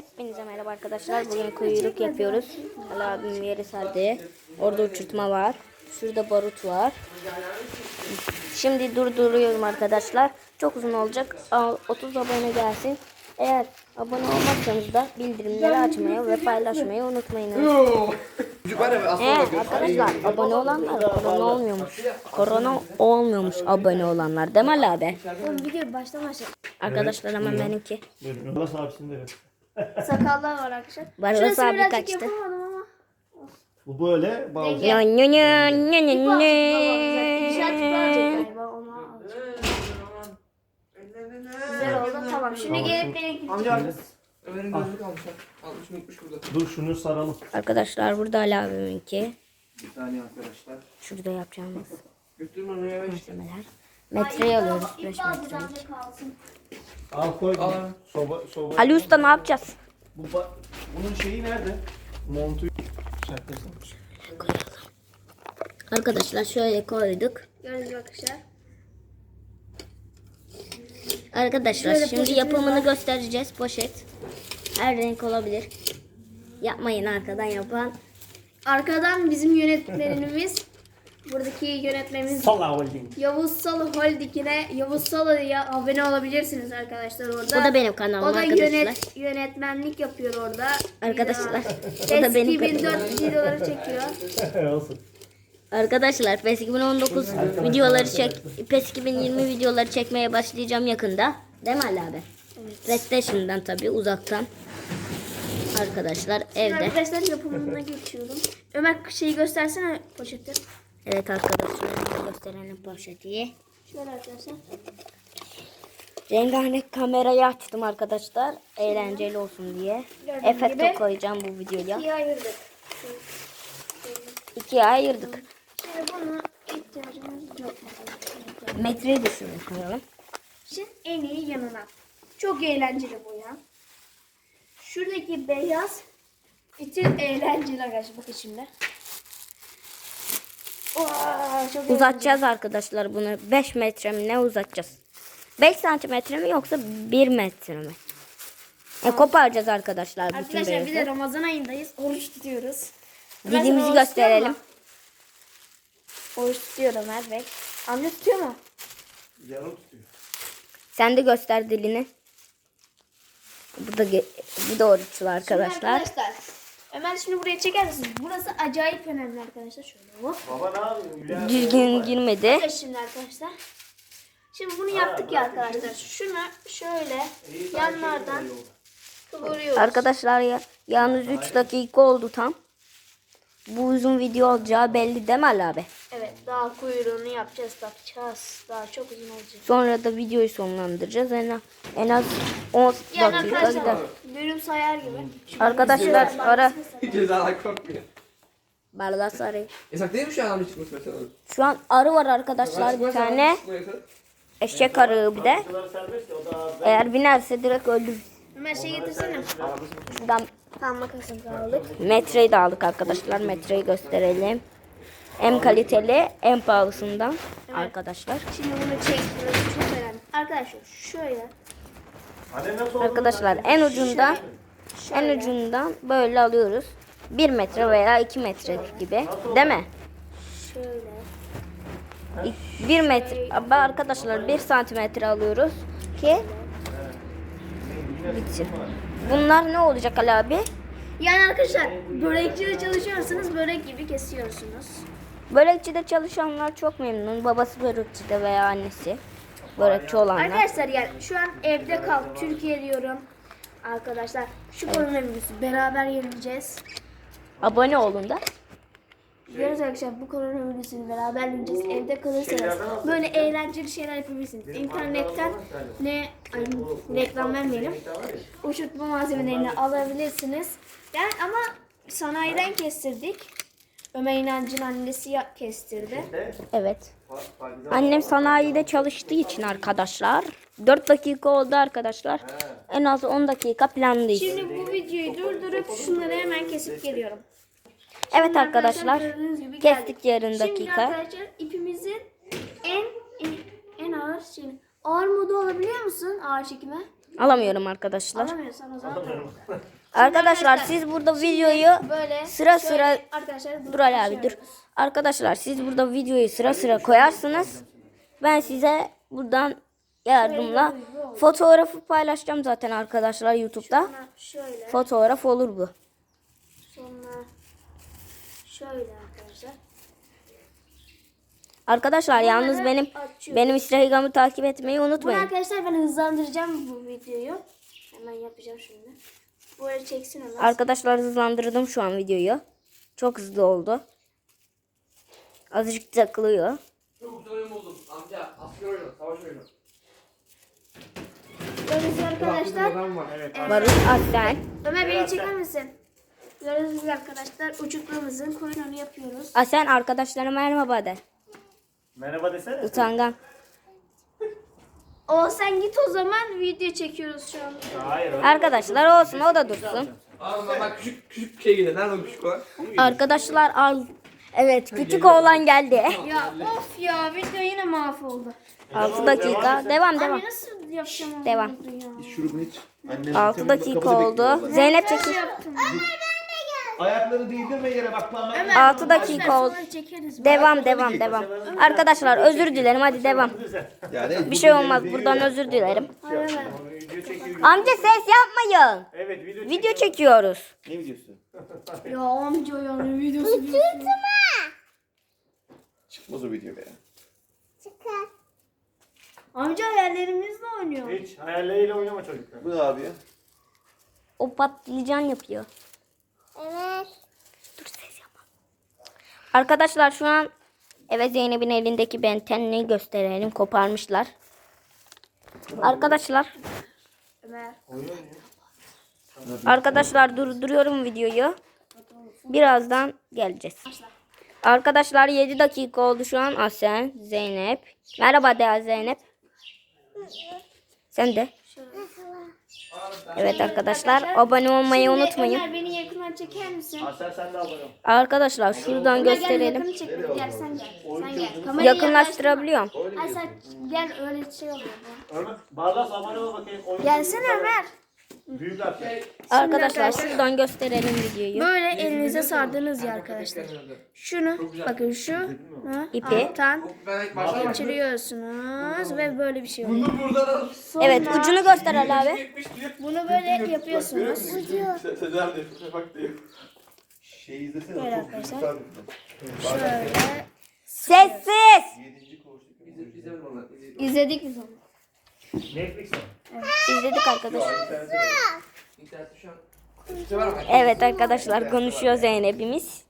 Hepinize merhaba arkadaşlar. Bugün kuyruk yapıyoruz. Ali abim yeri serdi. Orada uçurtma var. Şurada barut var. Şimdi durduruyorum arkadaşlar. Çok uzun olacak. Al- 30 abone gelsin. Eğer abone olmazsanız da bildirimleri açmayı ve paylaşmayı Eğer bakın. arkadaşlar abone olanlar korona olmuyormuş. Korona olmuyormuş abone olanlar. Değil mi Ali abi? Oğlum video baştan başla. Arkadaşlar hemen benimki. Buyurun. Allah de ver. Sakallar var arkadaşlar. Barlas Şurası abi birazcık kaçtı. yapamadım ama. Bu böyle bazı. Nyo nyo nyo nyo nyo İp nyo. İnşaat ipi alacak galiba onu alacak. Güzel oldu tamam. Şimdi gelip beni Amca. Ömer'in gözlük almış ha. Almış unutmuş burada. Dur şunu saralım. Arkadaşlar burada Ali abiminki. Bir saniye arkadaşlar. Şurada yapacağımız Götürün onu eve işte. malzemeler. Metreyi alıyoruz 5 İp alacağız metrelik. Al koy. Al. Soba, soba. Ali Usta ne yapacağız? Bu ba- bunun şeyi nerede? Montu. Şarkısı. Arkadaşlar şöyle koyduk. Gördünüz mü arkadaşlar. Arkadaşlar Şöyle şimdi poşetimiz yapımını var. göstereceğiz. Poşet. Her renk olabilir. Yapmayın arkadan yapan. Arkadan bizim yönetmenimiz buradaki yönetmenimiz Sala Holding. Yavuz Salı Holding'ine Yavuz Salı'ya abone olabilirsiniz arkadaşlar orada. O da benim kanalım O da arkadaşlar. yönet, yönetmenlik yapıyor orada. Arkadaşlar, o da benim kanalım. 1004 videoları çekiyor. Olsun. Arkadaşlar PES 2019 videoları çek PES 2020 videoları çekmeye başlayacağım yakında. Değil mi Ali abi? PlayStation'dan tabii uzaktan. Arkadaşlar Şimdi evde. arkadaşlar yapımına geçiyorum. Ömer şeyi göstersene poşeti. Evet arkadaşlar gösterelim poşeti. Şöyle arkadaşlar. Rengarenk kamerayı açtım arkadaşlar. Eğlenceli olsun diye. Gördüğünüz Efekt gibi. koyacağım bu videoya. İkiye ayırdık. İkiye ayırdık. Şimdi buna ihtiyacımız yok. Metreyi de şuraya koyalım. Şimdi en iyi yanına. Çok eğlenceli bu ya. Şuradaki beyaz bütün eğlenceli arkadaşlar. Bakın şimdi. Çok eğlenceli. Uzatacağız arkadaşlar bunu. 5 metre mi ne uzatacağız? 5 santimetre mi yoksa 1 metre mi? E, koparacağız arkadaşlar bütün Arkadaşlar bir de. Ramazan ayındayız. Oruç tutuyoruz. Dilimizi gösterelim. Oruç tutuyor Ömer Bey. Amca tutuyor mu? Yarım tutuyor. Sen de göster dilini. Bu da bu da oruçlu arkadaşlar. Şimdi arkadaşlar. Ömer şimdi buraya çeker misiniz? Burası acayip önemli arkadaşlar. Şöyle hop. Baba ne yapıyorsun? Düzgün girmedi. Bakın şimdi arkadaşlar. Şimdi bunu yaptık ya arkadaşlar. Şunu şöyle yanlardan kıvırıyoruz. Arkadaşlar ya yalnız 3 dakika oldu tam. Bu uzun video olacağı belli değil mi Ali abi? Evet daha kuyruğunu yapacağız bakacağız. Daha çok uzun olacak. Sonra da videoyu sonlandıracağız. En az, en az 10 Yani dakika arkadaşlar gider. Bölüm sayar gibi. Arkadaşlar ara. Cezalar korkmuyor. Barlas arayı. Yasak değil mi şu an amca çıkması mesela? Şu an arı var arkadaşlar bir tane. Eşek arığı bir de. Bunlar serbest ya o da ağır. Eğer binerse direkt öldür. Ömer şey getirsene. Şuradan Tam makasını da aldık. metreyi de aldık arkadaşlar. Metreyi gösterelim. En kaliteli, en pahalısından arkadaşlar. Şimdi bunu çekiyoruz. Çok önemli. Arkadaşlar şöyle. Arkadaşlar en ucundan en ucundan böyle alıyoruz. 1 metre veya 2 metre gibi. Değil mi? Şöyle. 1 metre arkadaşlar 1 santimetre alıyoruz ki bitsin. Bunlar ne olacak Ali abi? Yani arkadaşlar börekçide çalışıyorsanız börek gibi kesiyorsunuz. Börekçide çalışanlar çok memnun. Babası börekçide veya annesi börekçi olanlar. Arkadaşlar yani şu an evde kal Türkiye diyorum. Arkadaşlar şu koronavirüsü beraber yeneceğiz. Abone olun da. Diyoruz arkadaşlar bu koronavirüsünü beraber yeneceğiz. Evde kalırsanız böyle eğlenceli şeyler yapabilirsiniz. İnternetten ne ay, reklam vermeyelim. Uçurtma malzemelerini alabilirsiniz. Yani ama sanayiden kestirdik. Ömer İnancı'nın annesi ya- kestirdi. Evet. Annem sanayide çalıştığı için arkadaşlar. 4 dakika oldu arkadaşlar. En az 10 dakika planlıyız. Şimdi bu videoyu durdurup şunları hemen kesip geliyorum. Evet arkadaşlar. gördüğünüz gibi Kestik geldik. yarım Şimdi dakika. arkadaşlar ipimizin en en, en ağır şeyini. Ağır modu olabiliyor musun ağır çekime? Alamıyorum arkadaşlar. Alamıyorsan o zaman. Arkadaşlar siz burada videoyu Böyle sıra sıra arkadaşlar Dur Ali abi dur. Arkadaşlar siz burada videoyu sıra sıra koyarsınız. Ben size buradan yardımla fotoğrafı paylaşacağım zaten arkadaşlar YouTube'da. Fotoğraf olur bu. sonra şöyle arkadaşlar. Arkadaşlar yalnız benim açıyorum. benim Instagram'ı takip etmeyi Bunu unutmayın. arkadaşlar ben hızlandıracağım bu videoyu. Hemen yapacağım şimdi. Böyle çeksin. Arkadaşlar hızlandırdım şu an videoyu. Çok hızlı oldu. Azıcık takılıyor. Çok güzel oyun buldum. Amca asker oyunu, savaş oyunu. Gibi arkadaşlar. Adam var. Evet. Barış Aslen. Ömer beni çeker misin? Gibi arkadaşlar uçurtmamızın koyununu yapıyoruz. Aslen arkadaşlara merhaba de. Merhaba desene. Utangan. O sen git o zaman video çekiyoruz şu an. Hayır. öyle. Arkadaşlar olsun o da dursun. Aa bak küçük küçük bir şey geliyor. Nerede o küçük olan? Arkadaşlar al. Evet küçük oğlan geldi. Ya of ya video yine mahvoldu. 6 dakika. Devam devam. Abi nasıl yapacağım onu Devam. ya? Şurubunu iç. Annem 6 dakika oldu. Zeynep Nasıl çekil. yaptım? Ayakları değdirme yere bak parmak. Ömer, 6 boş dakika oldu. Devam devam devam. Arkadaşlar özür dilerim hadi devam. Yani Bir şey olmaz buradan özür dilerim. Amca ses yapmayın. Evet video. Video çekiyoruz. Ne videosu? Ya amca ya ne videosu diyorsun. Çıkmaz o video be. Amca hayallerimizle oynuyor. Hiç hayalleriyle oynama çocuklar. Bu ne abi ya? O patlıcan yapıyor. Evet. Dur ses yapma. Arkadaşlar şu an evet Zeynep'in elindeki bentenini gösterelim. Koparmışlar. Arkadaşlar. Arkadaşlar durduruyorum videoyu. Birazdan geleceğiz. Arkadaşlar 7 dakika oldu şu an. Asen, Zeynep. Merhaba de Zeynep. Sen de. Evet arkadaşlar abone olmayı Şimdi unutmayın. Ömer beni yakından çeker misin? Asel sen de abone ol. Arkadaşlar şuradan Ömer gel gösterelim. yakını çek. Gel sen gel. Sen gel. Kamerayı Yakınlaştırabiliyorum. yaklaştır. Ay sen gel öyle şey oluyor. bu. Ömer Barlas abone ol bakayım. Oyun Gelsene Ömer. Büyük harf. Arkadaşlar şuradan gösterelim videoyu. Böyle elinize sardığınız ya arkadaşlar. Şunu bakın şu ha, İpi. alttan geçiriyorsunuz ve böyle bir şey oluyor. Bunu buradan al. Evet ucunu göster Ali abi. Bunu böyle yapıyorsunuz. Sezer de bak diyor. Şey izlesene. Böyle çok arkadaşlar. harf. Şöyle. Sessiz. Yedinci koğuştaki. İzle- İzlemedim onu. İzledik Netflix'e. İzledik arkadaşlar. Evet arkadaşlar konuşuyor Zeynep'imiz.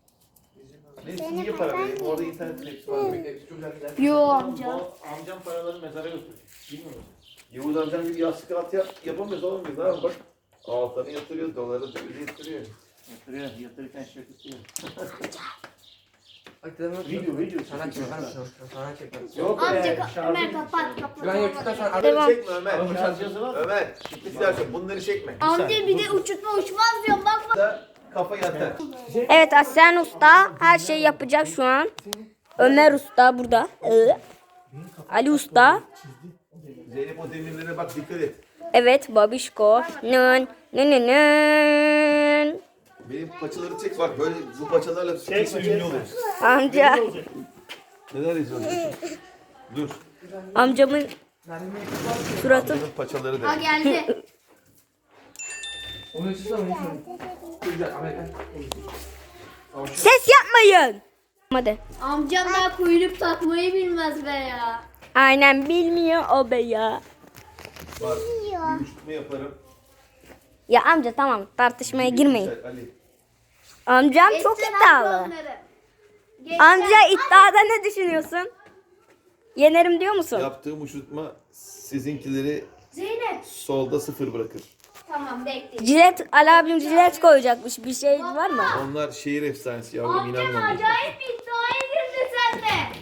Niye para vereyim? Orada internet hepsi var. Çok güzel. Yo amca. Amcam paraları mezara götürecek. Bilmiyor musun? Yavuz amcam gibi yastık at yap, yapamıyoruz oğlum biz abi bak. Altını yatırıyoruz, doları dövize yatırıyor. Yatırıyor, yatırırken şey tutuyor. Video, video. Sana çek mısın? Sana çek mısın? Yok Amca be, ka- şarjı Ömer bitti. kapat kapat. Ben yaptıktan sonra Devam. Çekme Ömer. Ama Şarj cihazı var? Ömer. İstersen bunları çekme. Amca bir de uçurtma uçmaz diyorum bak bak. Da kafa yatar. Evet Aslen Usta her şeyi yapacak şu an. Ömer Usta burada. Ee, Ali Usta. Zeynep o demirlere bak dikkat et. Evet Babişko. Nın nın nın nın. Benim paçaları çek bak böyle bu paçalarla kesin ünlü oluruz. Amca. Neler yazıyorsun? Dur. Amcamın suratı. Bunun paçaları Ha da. geldi. Onu onu güzel. Amerikan. Ses yapmayın. Hadi. Amcam daha kuyruk takmayı bilmez be ya. Aynen bilmiyor o be ya. Bak bir uçurtma yaparım. Ya amca tamam tartışmaya girmeyin. Ali. Amcam çok iddialı. onları. Amca iddiada ne düşünüyorsun? Yenerim diyor musun? Yaptığım uçurtma sizinkileri Zeynep. solda sıfır bırakır. Tamam bekle. Jilet, Ali abim jilet koyacakmış. Bir şey var mı? Onlar şehir efsanesi yavrum Amcam inanmam. acayip bir iddiaya girdi sende.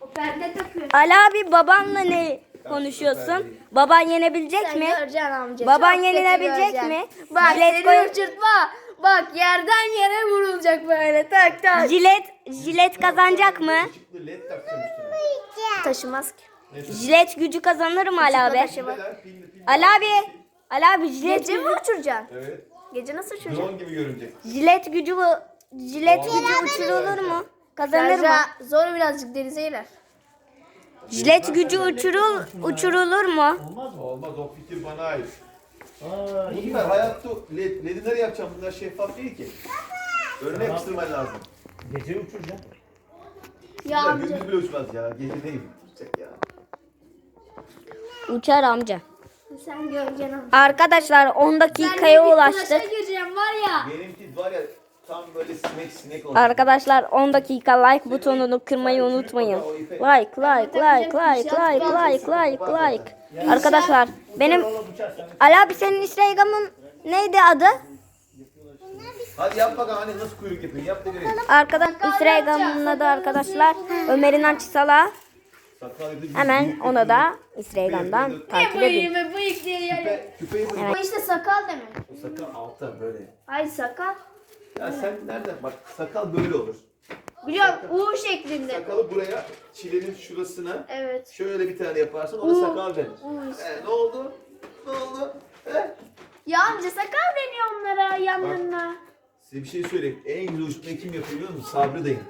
O perde takıyor. Ali abi babanla ne konuşuyorsun? Baban yenebilecek Sen mi? göreceksin amca. Baban çok yenilebilecek kötü mi? göreceksin. Bak Jilet seni koy-. Bak yerden yere vurulacak böyle tak tak. Jilet, jilet kazanacak mı? Işıklı led takacağım üstüne. Taşımaz ki. Jilet gücü kazanır mı Ali abi? Taşı var. Neler? Pilli, pilli. Ali abi. Ali abi jilet, Gece mi uçuracaksın? Evet. Gece nasıl uçuracaksın? Drone gibi görünecek. jilet gücü jilet gücü uçurulur mu? Kazanır mı? Zor birazcık denize girer. Jilet gücü uçurul uçurulur mu? Olmaz mı? Olmaz o fikir bana ait. Aa, iyi Bunlar bak. hayatta led, ledi nereye yapacağım? Bunlar şeffaf değil ki. Önüne yapıştırman lazım. Gece uçuracağım. Ya Bunlar amca. gündüz bile uçmaz ya. Gece değil. Uçacak ya. Uçar amca. Sen göreceksin amca. Arkadaşlar 10 dakikaya ulaştık. gireceğim var ya. Benimki var ya tam böyle sinek sinek olacak. Arkadaşlar 10 dakika like butonunu kırmayı unutmayın. Like like like like like like like like. Arkadaşlar benim. Ali abi senin Instagram'ın neydi adı? Hadi yap bakalım hani nasıl kuyruk yapıyorsun. Yap da göreyim. Arkadaş Instagram'ın adı arkadaşlar Ömer'in yapıyor. Hemen ona da Instagram'dan takip edin. ve bıyık diye yer. Küpe, küpeyi vur. Ama işte sakal demek. O sakal altta böyle. Ay sakal. Ya sen nereden bak sakal böyle olur. Biliyorum U şeklinde. Sakalı buraya çilenin şurasına Evet. şöyle bir tane yaparsan ona U. sakal denir. U işte. He, ne oldu? Ne oldu? He? Ya amca sakal deniyor onlara yanlarına. Size bir şey söyleyeyim. En güzel uçmayı kim yapıyor biliyor musun? Sabri dayım.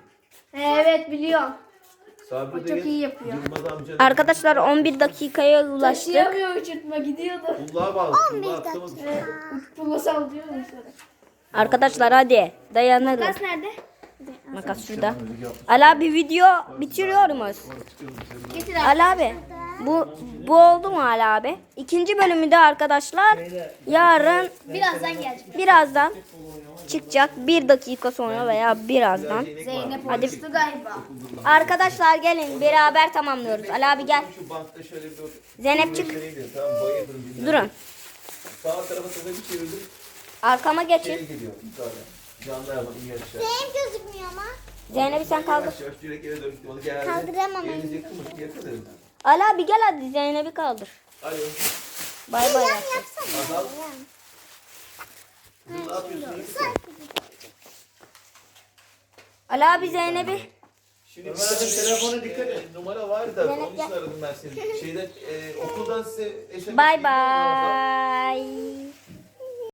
Evet biliyorum. Sabri O çok iyi yapıyor. Yılmaz amcanın Arkadaşlar 11 dakikaya ulaştık. Taşıyamıyor uçurtma gidiyordu. Kulluğa bağlı. Kulluğa atlamadı. Uçurtma sallıyor mesela. Arkadaşlar hadi dayanalım. Kas nerede? Makas şurada. Ali abi video bitiriyor muyuz? Getir abi. Ali abi bu bu oldu mu Ali abi? İkinci bölümü de arkadaşlar yarın Birazdan gelecek. birazdan çıkacak. Bir dakika sonra veya birazdan. Zeynep Hadi. galiba. Arkadaşlar gelin beraber tamamlıyoruz. Ali abi gel. Şu bankta şöyle bir dur. Zeynep çık. Durun. Sağ tarafa bir çevirdim. Arkama Şey geçin. geliyor yukarıda. Canlı araba iyi aşağı. Benim gözükmüyor ama. Zeynep'i sen kaldır. Yavaş yavaş direkt eve gidiyor. Onu geldi. Kaldıramam Elinizi yakın mı? Yakın dedim. Ali abi gel hadi Zeynep'i kaldır. Alo. Bay bay. Azal. Kızım ne yapıyorsun? Ali abi Zeynep'i. Şimdi bir tane telefona dikkat et. Numara var da onun için aradım ben seni. Şeyden e, okuldan size SMS Bay geliyor bay.